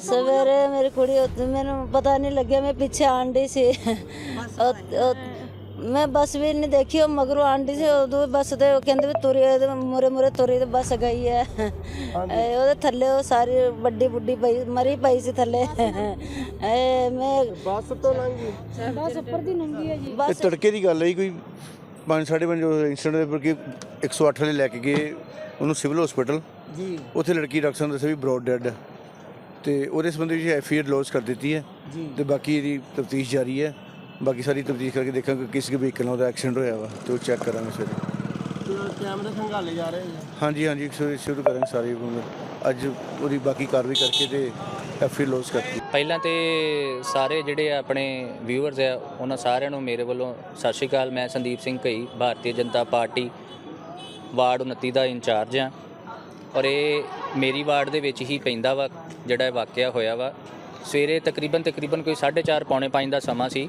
ਸਵੇਰੇ ਮੇਰੀ ਕੁੜੀ ਉੱਥੇ ਮੈਨੂੰ ਪਤਾ ਨਹੀਂ ਲੱਗਿਆ ਮੈਂ ਪਿੱਛੇ ਆਂਡੀ ਸੀ। ਮੈਂ ਬੱਸ ਵੀ ਨਹੀਂ ਦੇਖੀ ਉਹ ਮਗਰੋਂ ਆਂਡੀ ਸੀ ਉਦੋਂ ਬੱਸ ਤੇ ਉਹ ਕਹਿੰਦੇ ਵੀ ਤੁਰੀ ਮੁਰੇ ਮੁਰੇ ਤੁਰੀ ਤੇ ਬੱਸ ਗਈ ਹੈ ਇਹ ਉਹਦੇ ਥੱਲੇ ਉਹ ਸਾਰੀ ਵੱਡੀ ਬੁੱਢੀ ਪਈ ਮਰੀ ਪਈ ਸੀ ਥੱਲੇ। ਇਹ ਮੈਂ ਬੱਸ ਤੋਂ ਲੰਘੀ ਇਹ ਤੜਕੇ ਦੀ ਗੱਲ ਹੈ ਜੀ, ਕੋਈ 5:30 ਵਜੇ ਇੰਸੀਡੈਂਟ ਦੇ ਪਰ ਕਿ 108 ਵਾਲੇ ਲੈ ਕੇ ਗਏ ਉਹਨੂੰ ਸਿਵਲ ਹਸਪੀਟਲ ਜੀ। ਉੱਥੇ ਲੜਕੀ ਡਾਕਟਰ ਨੇ ਦੱਸਿਆ ਵੀ ਬ੍ਰੌਡ ਡੈਡ ਹੈ ਤੇ ਉਹਦੇ ਸੰਬੰਧੀ ਵਿੱਚ ਐਫ ਆਈ ਆਰ ਲੌਜ ਕਰ ਦਿੱਤੀ ਹੈ ਜੀ। ਤੇ ਬਾਕੀ ਇਹਦੀ ਤਫਤੀਸ਼ ਜਾਰੀ ਹੈ। ਬਾਕੀ ਸਾਰੀ ਤਫਤੀਸ਼ ਕਰਕੇ ਦੇਖਾਂਗੇ ਕਿ ਕਿਸ ਵਹੀਕਲ ਨਾਲ ਉਹਦਾ ਐਕਸੀਡੈਂਟ ਹੋਇਆ ਵਾ ਤੇ ਉਹ ਚੈੱਕ ਕਰਾਂਗੇ ਤੇ ਕੈਮਰੇ ਖੰਗਾਲੇ ਜਾ ਰਹੇ ਨੇ? ਹਾਂਜੀ ਹਾਂਜੀ ਸ਼ੁਰੂ ਸ਼ੁਰੂ ਕਰਾਂਗੇ ਸਾਰੇ ਅੱਜ ਉਹਦੀ ਬਾਕੀ ਕਾਰਵਾਈ ਕਰਕੇ ਤੇ ਐਫ ਆਈ ਆਰ ਲੌਜ ਕਰਤੀ। ਪਹਿਲਾਂ ਤੇ ਸਾਰੇ ਜਿਹੜੇ ਆਪਣੇ ਵਿਊਅਰਸ ਆ ਉਹਨਾਂ ਸਾਰਿਆਂ ਨੂੰ ਮੇਰੇ ਵੱਲੋਂ ਸਤਿ ਸ਼੍ਰੀ ਅਕਾਲ। ਮੈਂ ਸੰਦੀਪ ਸਿੰਘ ਘਈ ਭਾਰਤੀ ਜਨਤਾ ਪਾਰਟੀ ਵਾਰਡ 29 ਦਾ ਇੰਚਾਰਜ ਆ ਔਰ ਇਹ ਮੇਰੀ ਵਾਰਡ ਦੇ ਵਿੱਚ ਹੀ ਪੈਂਦਾ ਵਾ, ਜਿਹੜਾ ਵਾਕਿਆ ਹੋਇਆ ਵਾ। ਸਵੇਰੇ ਤਕਰੀਬਨ ਤਕਰੀਬਨ ਕੋਈ 4:30 ਪੌਣੇ 5 ਦਾ ਸਮਾਂ ਸੀ।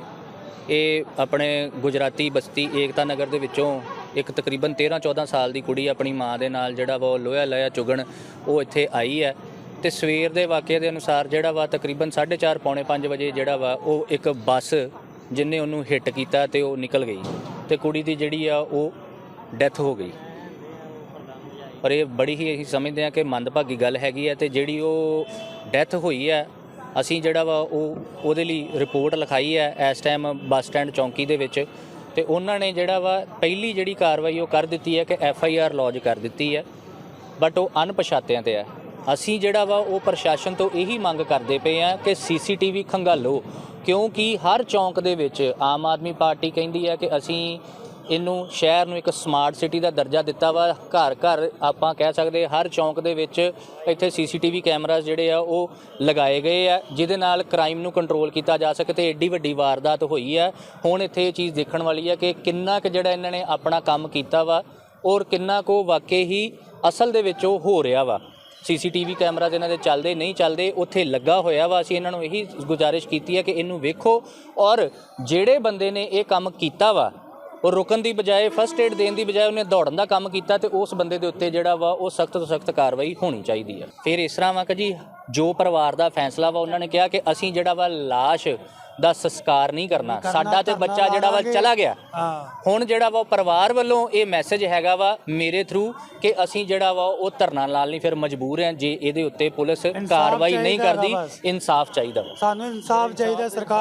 ਇਹ ਆਪਣੇ ਗੁਜਰਾਤੀ ਬਸਤੀ ਏਕਤਾ ਨਗਰ ਦੇ ਵਿੱਚੋਂ ਇੱਕ ਤਕਰੀਬਨ 13 14 ਸਾਲ ਦੀ ਕੁੜੀ ਆਪਣੀ ਮਾਂ ਦੇ ਨਾਲ ਜਿਹੜਾ ਵਾ, ਉਹ ਲੋਹਾ ਲਿਆ ਚੁਗਣ, ਉਹ ਇੱਥੇ ਆਈ ਹੈ। ਤੇ ਸਵੇਰ ਦੇ ਵਾਕਿਆ ਦੇ ਅਨੁਸਾਰ ਜਿਹੜਾ ਵਾ, ਤਕਰੀਬਨ 4:30 ਪੌਣੇ 5 ਵਜੇ ਜਿਹੜਾ ਵਾ, ਉਹ ਇੱਕ ਬੱਸ ਜਿਨੇ ਉਹਨੂੰ ਹਿੱਟ ਕੀਤਾ ਤੇ ਉਹ ਨਿਕਲ ਗਈ। ਤੇ ਕੁੜੀ ਦੀ ਜਿਹੜੀ ਆ, ਉਹ ਡੈਥ ਹੋ ਗਈ। ਪਰ ਇਹ ਬੜੀ ਹੀ ਅਸੀਂ ਸਮਝਦੇ ਹਾਂ ਕਿ ਮੰਦਭਾਗੀ ਗੱਲ ਹੈਗੀ ਹੈ ਤੇ ਜਿਹੜੀ ਉਹ ਡੈਥ ਹੋਈ ਹੈ, ਅਸੀਂ ਜਿਹੜਾ ਵਾ ਉਹ ਉਹਦੇ ਲਈ ਰਿਪੋਰਟ ਲਿਖਾਈ ਹੈ ਇਸ ਟਾਈਮ ਬੱਸ ਸਟੈਂਡ ਚੌਂਕੀ ਦੇ ਵਿੱਚ ਤੇ ਉਹਨਾਂ ਨੇ ਜਿਹੜਾ ਵਾ ਪਹਿਲੀ ਜਿਹੜੀ ਕਾਰਵਾਈ ਉਹ ਕਰ ਦਿੱਤੀ ਹੈ ਕਿ ਐਫ ਆਈ ਆਰ ਲੌਜ ਕਰ ਦਿੱਤੀ ਹੈ ਬਟ ਉਹ ਅਣਪਛਾਤਿਆਂ ਤੇ ਹੈ। ਅਸੀਂ ਜਿਹੜਾ ਵਾ ਉਹ ਪ੍ਰਸ਼ਾਸਨ ਤੋਂ ਇਹੀ ਮੰਗ ਕਰਦੇ ਪਏ ਆ ਕਿ ਸੀਸੀਟੀਵੀ ਖੰਗਾਲੋ, ਕਿਉਂਕਿ ਹਰ ਚੌਂਕ ਦੇ ਵਿੱਚ ਆਮ ਆਦਮੀ ਪਾਰਟੀ ਕਹਿੰਦੀ ਹੈ ਕਿ ਅਸੀਂ ਇਹਨੂੰ ਸ਼ਹਿਰ ਨੂੰ ਇੱਕ ਸਮਾਰਟ ਸਿਟੀ ਦਾ ਦਰਜਾ ਦਿੱਤਾ ਵਾ। ਘਰ ਘਰ ਆਪਾਂ ਕਹਿ ਸਕਦੇ ਹਰ ਚੌਂਕ ਦੇ ਵਿੱਚ ਇੱਥੇ ਸੀਸੀਟੀਵੀ ਕੈਮਰਾਜ਼ ਜਿਹੜੇ ਆ, ਉਹ ਲਗਾਏ ਗਏ ਆ, ਜਿਹਦੇ ਨਾਲ ਕ੍ਰਾਈਮ ਨੂੰ ਕੰਟਰੋਲ ਕੀਤਾ ਜਾ ਸਕੇ ਤੇ ਏਡੀ ਵੱਡੀ ਵਾਰਦਾਤ ਹੋਈ ਆ। ਹੁਣ ਇੱਥੇ ਇਹ ਚੀਜ਼ ਦੇਖਣ ਵਾਲੀ ਆ ਕਿ ਕਿੰਨਾ ਕੁ ਜਿਹੜਾ ਇਹਨਾਂ ਨੇ ਆਪਣਾ ਕੰਮ ਕੀਤਾ ਵਾ ਔਰ ਕਿੰਨਾ ਕੋ ਵਾਕਈ ਹੀ ਅਸਲ ਦੇ ਵਿੱਚ ਉਹ ਹੋ ਰਿਹਾ ਵਾ। ਸੀਸੀਟੀਵੀ ਕੈਮਰਾ ਇਹਨਾਂ ਦੇ ਚੱਲਦੇ ਨਹੀਂ ਚੱਲਦੇ, ਉੱਥੇ ਲੱਗਾ ਹੋਇਆ ਵਾ। ਅਸੀਂ ਇਹਨਾਂ ਨੂੰ ਇਹੀ ਗੁਜ਼ਾਰਿਸ਼ ਕੀਤੀ ਹੈ ਕਿ ਇਹਨੂੰ ਵੇਖੋ ਔਰ ਜਿਹੜੇ ਬੰਦੇ ਨੇ ਇਹ ਕੰਮ ਕੀਤਾ ਵਾ ਉਹ ਰੁਕਣ ਦੀ ਬਜਾਏ ਫਸਟ ਏਡ ਦੇਣ ਦੀ ਬਜਾਏ ਉਹਨੇ ਦੌੜਨ ਦਾ ਕੰਮ ਕੀਤਾ ਤੇ ਉਸ ਬੰਦੇ ਦੇ ਉੱਤੇ ਜਿਹੜਾ ਵਾ ਉਹ ਸਖਤ ਤੋਂ ਸਖਤ ਕਾਰਵਾਈ ਹੋਣੀ ਚਾਹੀਦੀ ਹੈ ਫਿਰ ਇਸ ਤਰ੍ਹਾਂ ਵਾ ਕਿ ਜੀ ਜੋ ਪਰਿਵਾਰ ਦਾ ਫੈਸਲਾ ਵਾ ਉਹਨਾਂ ਨੇ ਕਿਹਾ ਕਿ ਅਸੀਂ ਜਿਹੜਾ ਵਾ ਲਾਸ਼ ਦਾ ਸੰਸਕਾਰ ਨਹੀਂ ਕਰਨਾ। ਸਾਡਾ ਤੇ ਬੱਚਾ ਜਿਹੜਾ ਵਾ ਚਲਾ ਗਿਆ। ਹੁਣ ਜਿਹੜਾ ਵਾ ਪਰਿਵਾਰ ਵੱਲੋਂ ਇਹ ਮੈਸੇਜ ਹੈਗਾ ਵਾ ਮੇਰੇ ਥਰੂ ਕਿ ਅਸੀਂ ਜਿਹੜਾ ਵਾ ਉਹ ਧਰਨਾ ਲਾਲ ਨਹੀਂ ਫਿਰ ਮਜਬੂਰ ਹਾਂ ਜੇ ਇਹਦੇ ਉੱਤੇ ਪੁਲਿਸ ਕਾਰਵਾਈ ਨਹੀਂ ਕਰਦੀ। ਇਨਸਾਫ ਚਾਹੀਦਾ ਵਾ। ਸਾਨੂੰ ਇਨਸਾਫ ਚਾਹੀਦਾ ਸਰਕਾਰ